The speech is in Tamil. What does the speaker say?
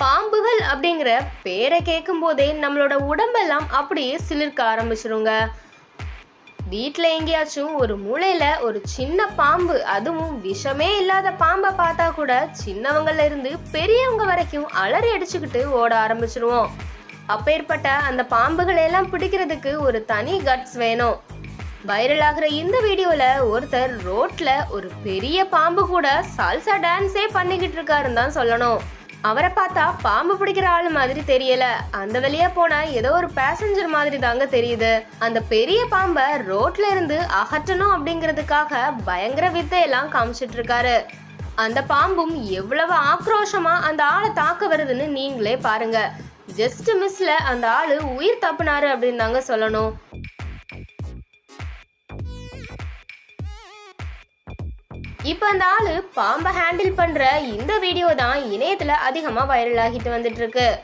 பாம்புகள் அப்படிங்கிற பேரை கேட்கும் போதே நம்மளோட உடம்பெல்லாம் அப்படியே சிலிர்க்க ஆரம்பிச்சிருங்க. வீட்டில் எங்கேயாச்சும் ஒரு மூலையில ஒரு சின்ன பாம்பு அதுவும் விஷமே இல்லாத பாம்பை பார்த்தா கூட சின்னவங்கல இருந்து பெரியவங்க வரைக்கும் அலறி அடிச்சுக்கிட்டு ஓட ஆரம்பிச்சிருவோம். அப்பேற்பட்ட அந்த பாம்புகளை எல்லாம் பிடிக்கிறதுக்கு ஒரு தனி கட்ஸ் வேணும். வைரல் ஆகிற இந்த வீடியோல ஒருத்தர் ரோட்ல ஒரு பெரிய பாம்பு கூட சால்சா டான்ஸே பண்ணிக்கிட்டு இருக்காருன்னு தான் சொல்லணும். அவரை பார்த்தா பாம்பு பிடிக்கிற ஆள் மாதிரி தெரியல. அந்த வழியா போன ஏதோ ஒரு பேசஞ்சர் மாதிரி தாங்க தெரியுது. அந்த பெரிய பாம்பை ரோட்ல இருந்து அகற்றணும் அப்படிங்கிறதுக்காக பயங்கர வித்தையெல்லாம் காமிச்சிட்டு இருக்காரு அந்த பாம்பும் எவ்வளவு ஆக்ரோஷமா அந்த ஆளை தாக்க வருதுன்னு நீங்களே பாருங்க. ஜஸ்ட் மிஸ்ல அந்த ஆளு உயிர் தப்புனாரு அப்படின்னு தாங்க சொல்லணும். இப்போ அந்த ஆளு பாம்பை ஹேண்டில் பண்ற இந்த வீடியோ தான் இணையத்துல அதிகமா வைரல் ஆகிட்டு வந்துட்டு இருக்கு.